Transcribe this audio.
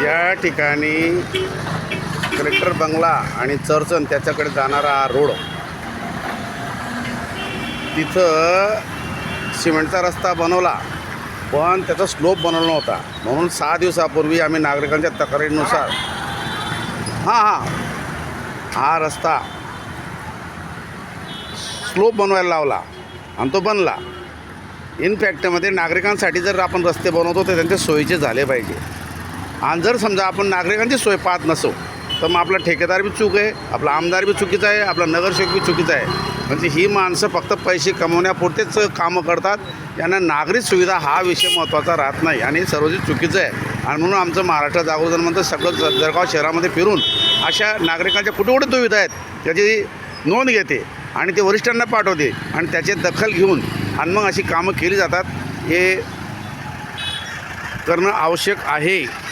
या ठिकाणी कलेक्टर बंगला आणि चर्चन त्याच्याकडे जाणारा हा रोड. तिथं सिमेंटचा रस्ता बनवला पण त्याचा स्लोप बनवला नव्हता. म्हणून सहा दिवसापूर्वी आम्ही नागरिकांच्या तक्रारीनुसार हां हां हा रस्ता स्लोप बनवायला लावला आणि तो बनला. इनफॅक्टमध्ये नागरिकांसाठी जर आपण रस्ते बनवतो तर त्यांचे सोयीचे झाले पाहिजे. आणि जर समजा आपण नागरिकांची सोय पाहत नसो तर मग आपला ठेकेदार बी चूक आहे आपला आमदार बी चुकीचा आहे आपला नगरसेवक बी चुकीचा आहे. म्हणजे ही माणसं फक्त पैसे कमवण्यापुरतेच कामं करतात. यांना नागरिक सुविधा हा विषय महत्त्वाचा राहत नाही आणि सर्वजी सर्वच चुकीचं आहे. आणि म्हणून आमचं महाराष्ट्र जागृत म्हणतं सगळं ज- जळगाव शहरामध्ये फिरून अशा नागरिकांच्या कुठे कुठे दुविधा आहेत त्याची नोंद घेते आणि ते वरिष्ठांना पाठवते आणि त्याची दखल घेऊन आणि मग अशी कामं केली जातात हे करणं आवश्यक आहे.